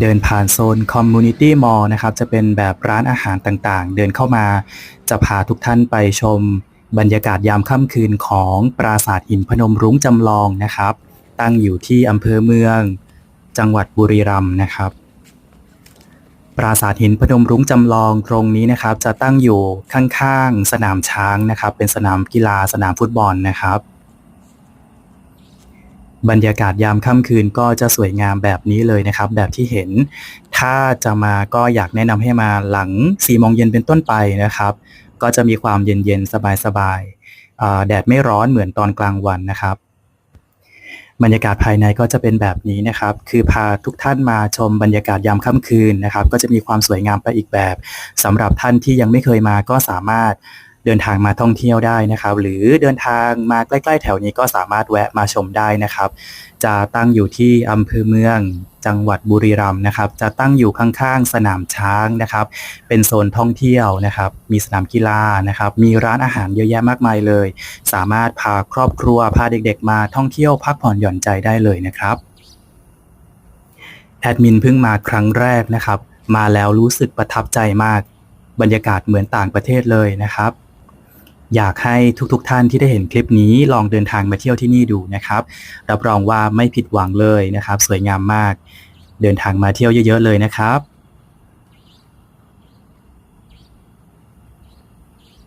เดินผ่านโซนคอมมูนิตี้มอลล์นะครับ จะเป็นแบบร้านอาหารต่างๆ เดินเข้ามา จะพาทุกท่านไปชมบรรยากาศยามค่ำคืนของปราสาทหินพนมรุ้งจำลองนะครับ ตั้งอยู่ที่อำเภอเมือง จังหวัดบุรีรัมย์นะครับ ปราสาทหินพนมรุ้งจำลองตรงนี้นะครับ จะตั้งอยู่ข้างๆสนามช้างนะครับ เป็นสนามกีฬาสนามฟุตบอลนะครับ บรรยากาศยามค่ำคืนก็จะสวยงามแบบนี้เลยนะครับ แบบที่เห็น ถ้าจะมาก็อยากแนะนำให้มาหลัง4โมงเย็นเป็นต้นไปนะครับ ก็จะมีความเย็นๆ สบายๆแดดไม่ร้อนเหมือนตอนกลางวันนะครับ บรรยากาศภายในก็จะเป็นแบบนี้นะครับ คือพาทุกท่านมาชมบรรยากาศยามค่ำคืนนะครับ ก็จะมีความสวยงามไปอีกแบบสำหรับท่านที่ยังไม่เคยมาก็สามารถ เดินทางมาท่องเที่ยวได้นะครับ หรือเดินทางมาใกล้ ๆ แถวนี้ก็สามารถแวะมาชมได้นะครับ จะตั้งอยู่ที่อำเภอเมืองจังหวัดบุรีรัมย์นะครับ จะตั้งอยู่ข้างๆ สนามช้างนะครับ เป็นโซนท่องเที่ยวนะครับ มีสนามกีฬานะครับ มีร้านอาหารเยอะแยะมากมายเลย สามารถพาครอบครัวพาเด็กๆ มาท่องเที่ยวพักผ่อนหย่อนใจได้เลยนะครับแอดมินเพิ่งมาครั้งแรกนะครับ มาแล้วรู้สึกประทับใจมาก บรรยากาศเหมือนต่างประเทศเลยนะครับ อยากให้ทุกๆท่านที่ได้เห็นคลิปนี้ลองเดินทางมาเที่ยวที่นี่ดูนะครับ รับรองว่าไม่ผิดหวังเลยนะครับ สวยงามมาก เดินทางมาเที่ยวเยอะ ๆ เลยนะครับ